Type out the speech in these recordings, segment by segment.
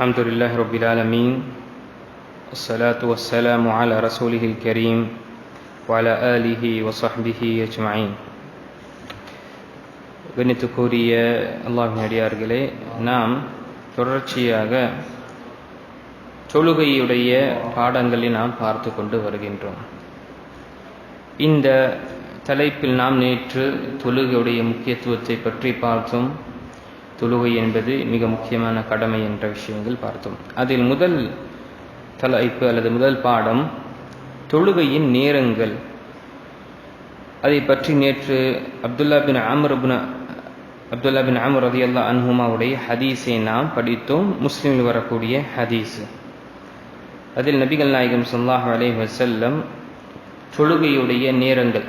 الحمد لله رب العالمين والصلاة والسلام على رسوله الكريم وعلى آله وصحبه أجمعين கண்ணித்துக்குரிய அல்லாஹின் அடியார்களே நாம் தொடர்ச்சியாக தொழுகையுடைய பாடங்களை நாம் பார்த்து கொண்டு வருகின்றோம் இந்த தலைப்பில் நாம் நேற்று தொழுகையுடைய முக்கியத்துவத்தை பற்றி பார்த்தோம் தொழுகை என்பது மிக முக்கியமான கடமை என்ற விஷயங்கள் பார்த்தோம். அதில் முதல் தலைப்பு அல்லது முதல் பாடம் தொழுகையின் நேரங்கள். அதை பற்றி நேற்று Abdullah bin Amer bin Abdullah bin Amer ரதி அல்லா அன்ஹுமாவுடைய ஹதீஸை நாம் படித்தோம். முஸ்லீமில் வரக்கூடிய ஹதீஸ். அதில் நபிகள் நாயகம் சொல்லாஹ் அலே வசல்லம் தொழுகையுடைய நேரங்கள்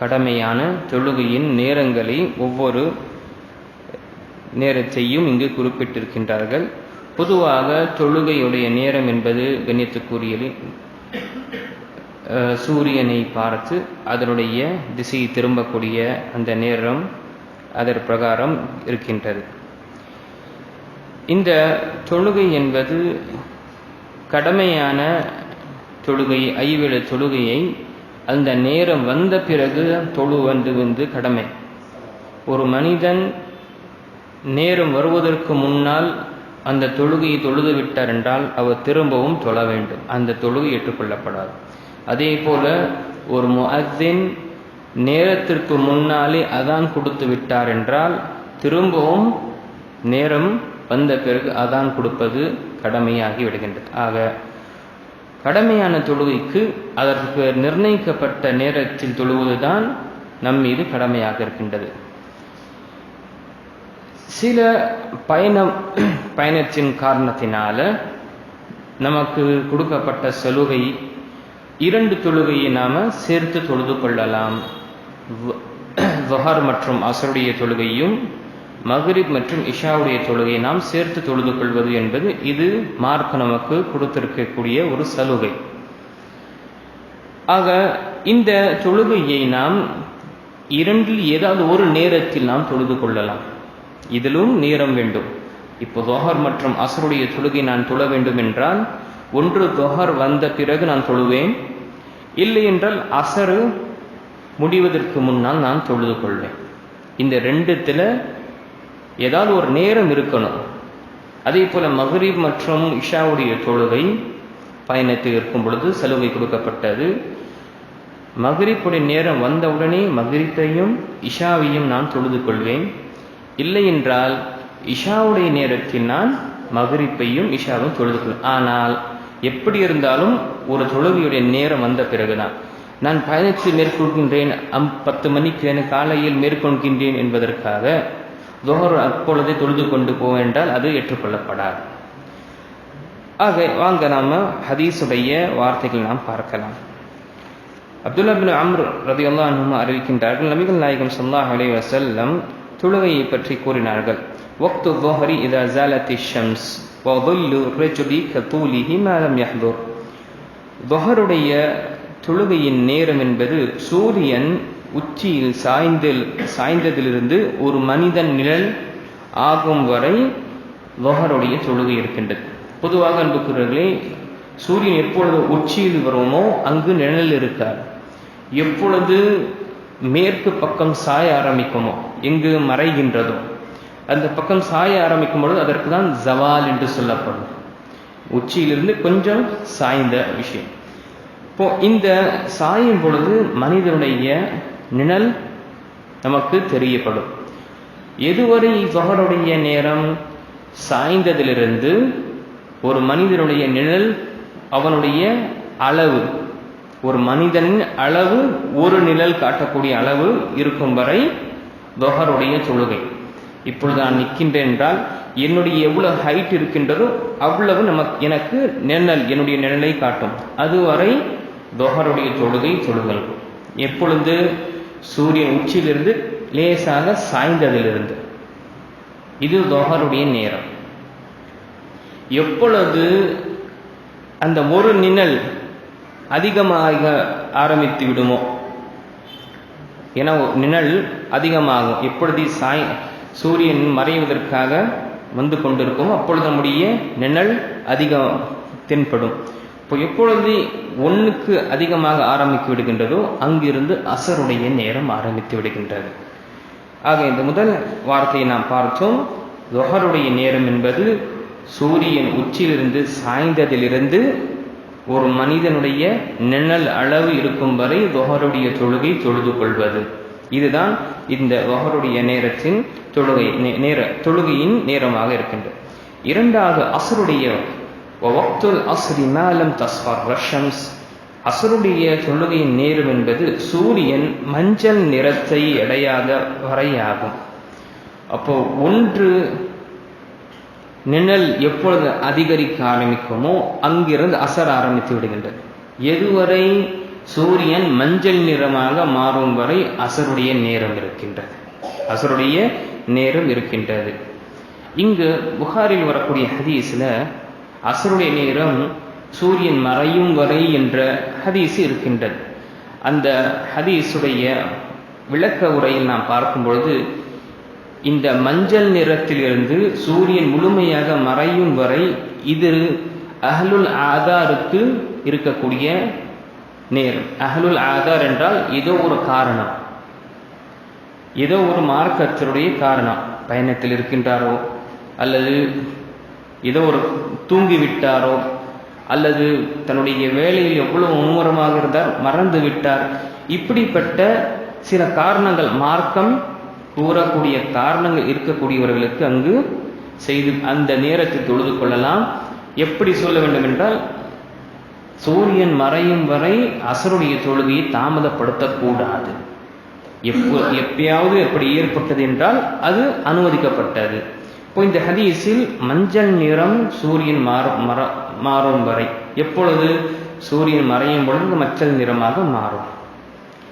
கடமையான தொழுகையின் நேரங்களை ஒவ்வொரு நேரத்தையும் இங்கு குறிப்பிட்டிருக்கின்றார்கள். பொதுவாக தொழுகையுடைய நேரம் என்பது கண்ணியத்துக்குரியது. சூரியனை பார்த்து அதனுடைய திசையை திரும்பக்கூடிய அந்த நேரம் அதன் பிரகாரம் இருக்கின்றது. இந்த தொழுகை என்பது கடமையான தொழுகை ஐவேளை தொழுகையை அந்த நேரம் வந்த பிறகு தொழு வந்து வந்து கடமை. ஒரு மனிதன் நேரம் வருவதற்கு முன்னால் அந்த தொழுகையை தொழுது விட்டார் என்றால் அவர் திரும்பவும் தொழ வேண்டும். அந்த தொழுகை ஏற்றுக்கொள்ளப்படாது. அதே போல ஒரு முஅத்தின் நேரத்திற்கு முன்னாலே அதான் கொடுத்து விட்டார் என்றால் திரும்பவும் நேரம் வந்த பிறகு அதான் கொடுப்பது கடமையாகி விடுகின்றது. ஆக கடமையான தொழுகைக்கு அதற்கு நிர்ணயிக்கப்பட்ட நேரத்தில் தொழுவதுதான் நம் மீது கடமையாக இருக்கின்றது. சில பயணம் பயணத்தின் காரணத்தினால நமக்கு கொடுக்கப்பட்ட சலுகை இரண்டு தொழுகையை நாம் சேர்த்து தொழுது கொள்ளலாம். வஹர் மற்றும் அசருடைய தொழுகையும் மகரிப் மற்றும் இஷாவுடைய தொழுகையை நாம் சேர்த்து தொழுது கொள்வது என்பது இது மார்க் நமக்கு கொடுத்திருக்கக்கூடிய ஒரு சலுகை. ஆக இந்த தொழுகையை நாம் இரண்டில் ஏதாவது ஒரு நேரத்தில் நாம் தொழுது கொள்ளலாம். இதிலும் நேரம் வேண்டும். இப்போ தொஹர் மற்றும் அசருடைய தொழுகை நான் தொழ வேண்டும் என்றால் ஒன்று தொஹர் வந்த பிறகு நான் தொழுவேன் இல்லை என்றால் அசரு முடிவதற்கு முன்னால் நான் தொழுது கொள்வேன். இந்த ரெண்டுத்தில் ஏதாவது ஒரு நேரம் இருக்கணும். அதே போல் மகரீப் மற்றும் இஷாவுடைய தொழுகை பயணத்தில் இருக்கும் பொழுது சலுகை கொடுக்கப்பட்டது. மகரிப்புடைய நேரம் வந்தவுடனே மகரிப்பையும் இஷாவையும் நான் தொழுது கொள்வேன். இல்லை என்றால் இஷாவுடைய நேரத்தில் நான் மகரிப்பையும் இஷாவும் தொழுது கொள்வேன் ஆனால் எப்படி இருந்தாலும் ஒரு தொழுகையுடைய நேரம் வந்த பிறகுதான். நான் பயணத்தில் மேற்கொள்கின்றேன் அம் பத்து மணிக்கு என காலையில் மேற்கொள்கின்றேன் என்பதற்காக துஹர் அப்பொழுதே தொழுது கொண்டு போவென்றால் அது ஏற்றுக்கொள்ளப்படாது. ஆக வாங்க நாம ஹதீஸுடைய வார்த்தைகள் நாம் பார்க்கலாம். அப்துல்லா பின் அம்ர் ரதி அல்லா அறிவிக்கின்றார்கள் நபிகள் நாயகம் சொல்லாஹ் அலி வசல்லம் தொழுகையை பற்றி கூறினார்கள். வக்து துஹரி இதா ஜாலத்தி ஷம்ஸ் வதுல்லு ரஜுலி கதூலிஹி மாலம் யஹ்துர். துஹருடைய தொழுகையின் நேரம் என்பது சூரியன் உச்சியில் சாய்ந்தில் சாய்ந்ததிலிருந்து ஒரு மனிதன் நிழல் ஆகும் வரை லோகருடைய தொழுகை இருக்கின்றது. பொதுவாக அன்புக்குறவர்களே சூரியன் எப்பொழுது உச்சியில் வருமோ அங்கு நிழல் இருக்கார். எப்பொழுது மேற்கு பக்கம் சாய ஆரம்பிக்குமோ? எங்கு மறைகின்றதோ. அந்த பக்கம் சாய ஆரம்பிக்கும் பொழுது அதற்கு தான் ஜவால் என்று சொல்லப்படும். உச்சியிலிருந்து கொஞ்சம் சாய்ந்த விஷயம். இப்போ இந்த சாயும் பொழுது மனிதனுடைய நிழல் நமக்கு தெரியப்படும். எதுவரை தொகருடைய நேரம் சாய்ந்ததிலிருந்து ஒரு மனிதனுடைய நிழல் அவனுடைய அளவு ஒரு மனிதனின் அளவு ஒரு நிழல் காட்டக்கூடிய அளவு இருக்கும் வரை தொகருடைய தொழுகை. இப்பொழுது நான் நிற்கின்றேன் என்றால் என்னுடைய எவ்வளவு ஹைட் இருக்கின்றதோ அவ்வளவு நமக்கு எனக்கு நிழல் என்னுடைய நிழலை காட்டும். அதுவரை தொகருடைய தொழுகை தொழுகல். எப்பொழுது சூரியன் உச்சியிலிருந்து லேசாக சாய்ந்ததிலிருந்து. இது தொகருடைய நேரம். எப்பொழுது அந்த ஒரு நிழல் அதிகமாக ஆரம்பித்து விடுமோ? என நிழல் அதிகமாகும். எப்பொழுது சாய் சூரியன் மறைவதற்காக வந்து கொண்டிருக்கும் அப்பொழுது நம்முடைய நிழல் அதிகம் தென்படும் இப்போ எப்பொழுது ஒன்றுக்கு அதிகமாக ஆரம்பித்து விடுகின்றதோ அங்கிருந்து அசருடைய நேரம் ஆரம்பித்து விடுகின்றது. ஆக இந்த முதல் வார்த்தையை நாம் பார்த்தோம். தொஹருடைய நேரம் என்பது சூரியன் உச்சியிலிருந்து சாய்ந்ததிலிருந்து ஒரு மனிதனுடைய நிழல் அளவு இருக்கும் வரை தொகருடைய தொழுகை தொழுது கொள்வது. இதுதான் இந்த தொகருடைய நேரத்தின் தொழுகை நேர தொழுகையின் நேரமாக இருக்கின்றது. இரண்டாவது அசருடைய வக்துல் அஸ்ரி மேலம் தஸ்வார் ரஷம்ஸ். அசருடைய தொழுகையின் நேரம் என்பது சூரியன் மஞ்சள் நிறத்தை அடையாத வரையாகும். அப்போ ஒன்று நிழல் எப்பொழுது அதிகரிக்க ஆரம்பிக்குமோ அங்கிருந்து அசர ஆரம்பித்து விடுகின்றது. எதுவரை சூரியன் மஞ்சள் நிறமாக மாறும் வரை அசருடைய நேரம் இருக்கின்றது. அசருடைய நேரம் இருக்கின்றது. இங்கு புகாரில் வரக்கூடிய ஹதீஸில் அசருடைய நேரம் சூரியன் மறையும் வரை என்ற ஹதீஸ் இருக்கின்றது. அந்த ஹதீஸுடைய விளக்க உரையில் நாம் பார்க்கும் பொழுது இந்த மஞ்சள் நிறத்திலிருந்து சூரியன் முழுமையாக மறையும் வரை இது அஹலுல் ஆதாருக்கு இருக்கக்கூடிய நேரம். அஹலுல் ஆதார் என்றால் ஏதோ ஒரு காரணம். ஏதோ ஒரு மார்க்கத்தினுடைய காரணம். பயணத்தில் இருக்கின்றாரோ அல்லது ஏதோ ஒரு தூங்கிவிட்டாரோ அல்லது தன்னுடைய வேலையில் எவ்வளவு மும்முரமாக இருந்தார் மறந்து விட்டார் இப்படிப்பட்ட சில காரணங்கள் மார்க்கம் கூறக்கூடிய காரணங்கள் இருக்கக்கூடியவர்களுக்கு அங்கு செய்து அந்த நேரத்தை தொழுது கொள்ளலாம். எப்படி சொல்ல வேண்டும் என்றால் சூரியன் மறையும் வரை அசருடைய தொழுகையை தாமதப்படுத்தக்கூடாது. எப்போ எப்பயாவது எப்படி ஏற்பட்டது என்றால் அது அனுமதிக்கப்பட்டது. இப்போ இந்த ஹதீஸில் மஞ்சள் நிறம் சூரியன் மாறும் மர மாறும் வரை எப்பொழுது சூரியன் மறையும் பொழுது மஞ்சள் நிறமாக மாறும்.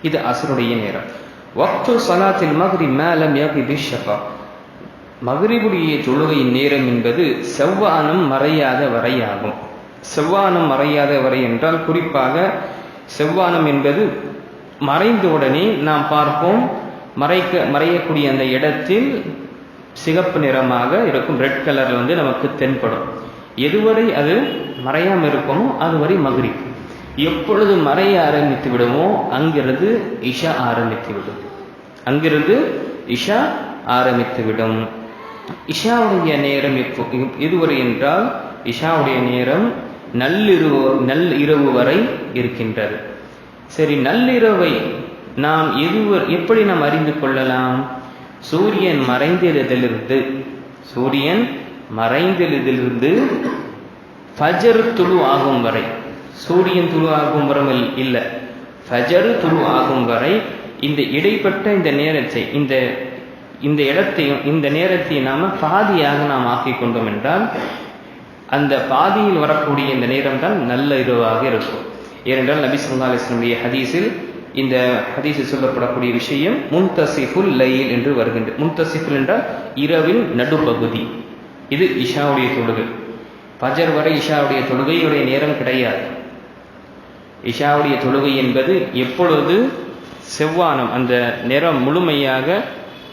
இது அசருடைய நேரம். வக்து சலாத்தில் மகரி மேலம் யகி பிஷபா மகரிபுடைய தொழுகையின் நேரம் என்பது செவ்வானம் மறையாத வரையாகும். செவ்வானம் மறையாத வரை என்றால் குறிப்பாக செவ்வானம் என்பது மறைந்தவுடனே நாம் பார்ப்போம். மறைக்க மறையக்கூடிய அந்த இடத்தில் சிகப்பு நிறமாக இருக்கும் ரெட் கலரில் வந்து நமக்கு தென்படும். எதுவரை அது மறையாமல் இருக்குமோ அதுவரை மகிரி எப்பொழுது மறைய ஆரம்பித்து விடுமோ அங்கிருந்து இஷா ஆரம்பித்து விடும். அங்கிருந்து இஷா ஆரம்பித்து விடும். இஷாவுடைய நேரம் எப்போ எதுவரை என்றால் இஷாவுடைய நேரம் நள்ளிரவு நல் இரவு வரை இருக்கின்றது. சரி நள்ளிரவை நாம் எதுவர் எப்படி நாம் அறிந்து கொள்ளலாம்? சூரியன் மறைந்திருதிலிருந்து சூரியன் மறைந்திருதிலிருந்து ஃபஜர் துளு ஆகும் வரை. சூரியன் துரு ஆகும் வரை இல்லை. ஃபஜர் துரு ஆகும் வரை இந்த இடைப்பட்ட இந்த நேரத்தை இந்த இந்த இடத்தையும் இந்த நேரத்தை நாம் பாதியாக நாம் ஆக்கி கொண்டோம் என்றால் அந்த பாதியில் வரக்கூடிய இந்த நேரம் தான் நல்ல இரவாக இருக்கும். ஏனென்றால் நபி சொல்லா அலிஸ்லமுடைய ஹதீஸில் இந்த ஹதீஸில் சொல்லப்படக்கூடிய விஷயம் முன்தசிஃபுல் லைல் என்று வருகின்ற முன்தசிஃபுல் என்றால் இரவின் நடுப்பகுதி. இது இஷாவுடைய தொழுகை. பஜர் வரை இஷாவுடைய தொழுகையுடைய நேரம் கிடையாது. இஷாவுடைய தொழுகை என்பது எப்பொழுது செவ்வானம் அந்த நிறம் முழுமையாக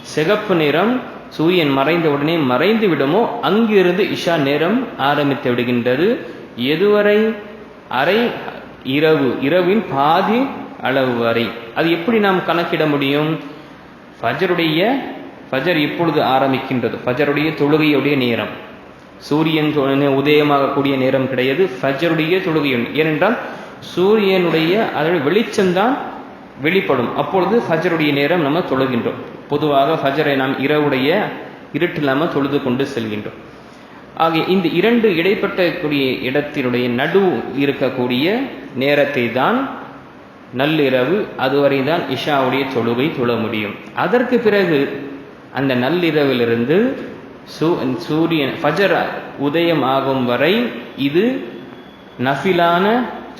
சிகப்பு நிறம் சூரியன் மறைந்த உடனே மறைந்து விடுமோ அங்கிருந்து இஷா நேரம் ஆரம்பித்து விடுகின்றது. எதுவரை? அரை இரவு இரவின் பாதி அளவு வரை. அது எப்படி நாம் கணக்கிட முடியும்? ஃபஜருடைய ஃபஜர் இப்பொழுது ஆரம்பிக்கின்றது? ஃபஜருடைய தொழுகையுடைய நேரம். சூரியன் உதயமாகக்கூடிய நேரம் கிடையாது ஃபஜருடைய தொழுகை ஏனென்றால் சூரியனுடைய அதனுடைய வெளிச்சம்தான் வெளிப்படும். அப்பொழுது ஃபஜருடைய நேரம் நம்ம தொழுகின்றோம். பொதுவாக ஃபஜரை நாம் இரவுடைய இருட்டில் நம்ம தொழுது கொண்டு செல்கின்றோம். ஆகிய இந்த இரண்டு இடைப்பட்டக்கூடிய இடத்தினுடைய நடு இருக்கக்கூடிய நேரத்தை தான் நள்ளிரவு அதுவரை தான் இஷாவுடைய தொழுவை தொழ முடியும். அதற்கு பிறகு அந்த நள்ளிரவிலிருந்து சூ சூரியன் ஃபஜர் உதயம் ஆகும் வரை இது நஃபிலான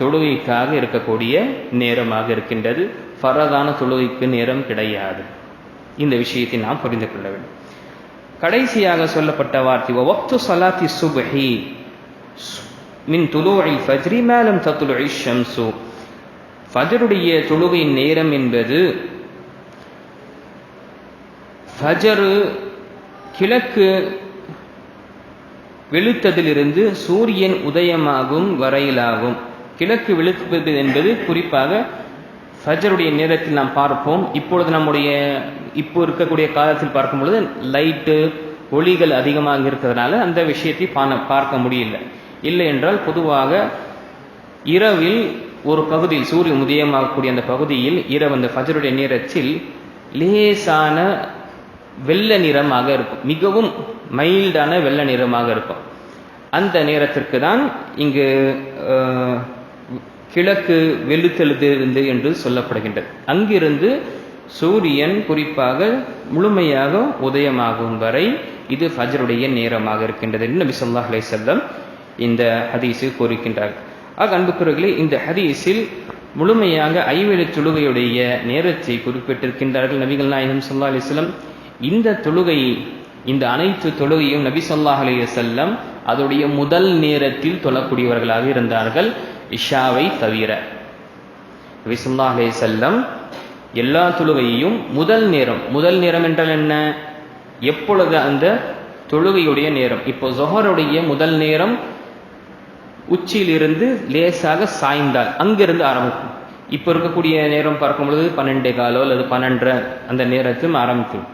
தொழுகைக்காக இருக்கக்கூடிய நேரமாக இருக்கின்றது. ஃபரதான தொழுகைக்கு நேரம் கிடையாது. இந்த விஷயத்தை நாம் புரிந்து கொள்ள வேண்டும். கடைசியாக சொல்லப்பட்ட வார்த்தை வக்து சலாத்தி சுபஹி மின் துலுவில் ஃபஜ்ரி மேலம் தத்துலு ஷம்சு. ஃபஜருடைய தொழுகையின் நேரம் என்பது ஃபஜரு கிழக்கு வெளுத்ததிலிருந்து சூரியன் உதயமாகும் வரையிலாகும். கிழக்கு வெளுப்பது என்பது குறிப்பாக ஃபஜருடைய நேரத்தில் நாம் பார்ப்போம். இப்பொழுது நம்முடைய இப்போ இருக்கக்கூடிய காலத்தில் பார்க்கும் பொழுது லைட்டு ஒளிகள் அதிகமாக இருக்கிறதுனால அந்த விஷயத்தை பார்க்க முடியல. இல்லை என்றால் பொதுவாக இரவில் ஒரு பகுதியில் சூரியன் உதயமாகக்கூடிய அந்த பகுதியில் இரவு அந்த ஃபஜருடைய நேரத்தில் லேசான வெள்ளை நிறமாக இருக்கும். மிகவும் மைல்டான வெள்ளை நிறமாக இருக்கும். அந்த நேரத்திற்கு தான் இங்கு கிழக்கு வெளுத்தெழுதிருந்து என்று சொல்லப்படுகின்றது. அங்கிருந்து சூரியன் குறிப்பாக முழுமையாக உதயமாகும் வரை இது ஃபஜருடைய நேரமாக இருக்கின்றது என்று நபி சொல்லா அலைஹி செல்லம் இந்த ஹதீஸு கூறுகின்றார். ஆக அன்புக்குறர்களே இந்த ஹதீஸில் முழுமையாக ஐவேளை தொழுகையுடைய நேரத்தை குறிப்பிட்டிருக்கின்றார்கள் நபிகள் நாயகம் சொல்லா அலைஹி இந்த தொழுகை இந்த அனைத்து தொழுகையும் நபி ஸல்லல்லாஹு அலைஹி செல்லம் அதோடைய முதல் நேரத்தில் தொழக்கூடியவர்களாக இருந்தார்கள். இஷாவை தவிர. நபி ஸல்லல்லாஹு அலைஹி எல்லா தொழுகையையும் முதல் நேரம் முதல் நேரம் என்றால் என்ன? எப்பொழுது அந்த தொழுகையுடைய நேரம்? இப்போ ஜொஹருடைய முதல் நேரம் உச்சியிலிருந்து லேசாக சாய்ந்தால் அங்கிருந்து ஆரம்பிக்கும். இப்போ இருக்கக்கூடிய நேரம் பார்க்கும் பொழுது பன்னெண்டே காலோ அல்லது பன்னெண்டரை அந்த நேரத்திலும் ஆரம்பிக்கும்.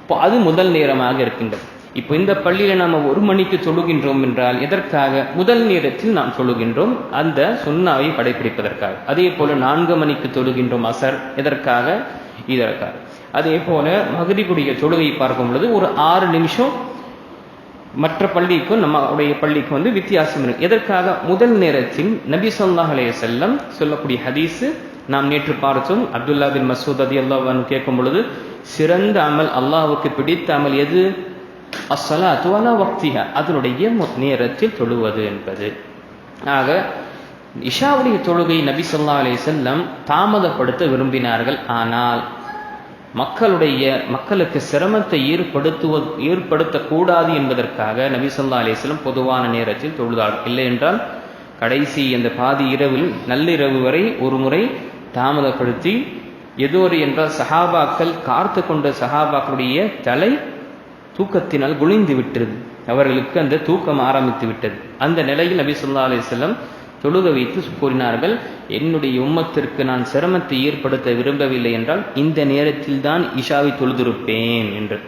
இப்போ அது முதல் நேரமாக இருக்கின்றது. இப்போ இந்த பள்ளியில் நாம் ஒரு மணிக்கு தொழுகின்றோம் என்றால் எதற்காக? முதல் நேரத்தில் நாம் தொழுகின்றோம் அந்த சுண்ணாவை கடைபிடிப்பதற்காக அதே போல நான்கு மணிக்கு தொழுகின்றோம் அசர் எதற்காக? இதற்காக. அதே போல மகரிபுடைய தொழுகை பார்க்கும் பொழுது ஒரு ஆறு நிமிஷம் மற்ற பள்ளிக்கும் நம்முடைய பள்ளிக்கும் வந்து வித்தியாசம் இருக்கு. எதற்காக? முதல் நேரத்தில் நபி ஸல்லல்லாஹு செல்லம் சொல்லக்கூடிய ஹதீஸு நாம் நேற்று பார்த்தோம். அப்துல்லா பின் மசூத் அதி அல்லாஹ் கேட்கும் பொழுது சிறந்த அமல் அல்லாஹுக்கு பிடித்த அமல் எது? அஸ்ஸலாத்து அலா வக்திகா அதனுடைய நேரத்தில் தொழுவது என்பது. ஆக இஷாவுடைய தொழுகை நபி சொல்லா அலைஹி செல்லம் தாமதப்படுத்த விரும்பினார்கள். ஆனால் மக்களுடைய மக்களுக்கு சிரமத்தை ஏற்படுத்துவ ஏற்படுத்தக்கூடாது என்பதற்காக நபி சொல்லா அலைஹி பொதுவான நேரத்தில் தொழுதார்கள் இல்லை என்றால் கடைசி அந்த பாதி இரவில் நள்ளிரவு வரை ஒரு முறை தாமதப்படுத்தி எதோரு என்றால் சஹாபாக்கள் காத்து கொண்ட சஹாபாக்களுடைய தலை தூக்கத்தினால் குளிந்து விட்டது. அவர்களுக்கு அந்த தூக்கம் ஆரம்பித்து விட்டது. அந்த நிலையில் நபி சொல்லா அலைஹி தொழுக வைத்து கூறினார்கள் என்னுடைய உம்மத்திற்கு நான் சிரமத்தை ஏற்படுத்த விரும்பவில்லை என்றால் இந்த நேரத்தில் தான் இஷாவை தொழுதிருப்பேன் என்று.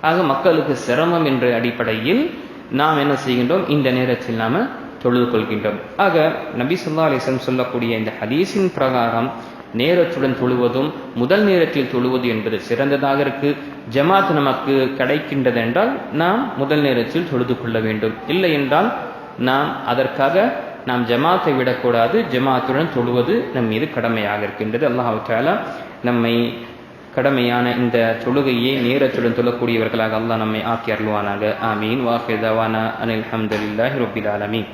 ஆக மக்களுக்கு சிரமம் என்ற அடிப்படையில் நாம் என்ன செய்கின்றோம்? இந்த நேரத்தில் நாம தொழுது கொள்கின்றோம். ஆக நபி சொல்லா அலைஹி சொல்லக்கூடிய இந்த ஹதீஸின் பிரகாரம் நேரத்துடன் தொழுவதும் முதல் நேரத்தில் தொழுவது என்பது சிறந்ததாக இருக்கு. ஜமாத் நமக்கு கிடைக்கின்றது என்றால் நாம் முதல் நேரத்தில் தொழுது கொள்ள வேண்டும். இல்லை என்றால் நாம் அதற்காக நாம் ஜமாத்தை விடக்கூடாது ஜமாத்துடன் தொழுவது நம் மீது கடமையாக இருக்கின்றது. அல்லாஹ் நம்மை கடமையான இந்த தொழுகையை நேரத்துடன் தொழக்கூடியவர்களாக அல்லாஹ் நம்மை ஆக்கி அருள்வானாக. ஆமீன். வாஹிதவானா அனில் அஹமதுல்லாஹி ரபில் ஆலமீன்.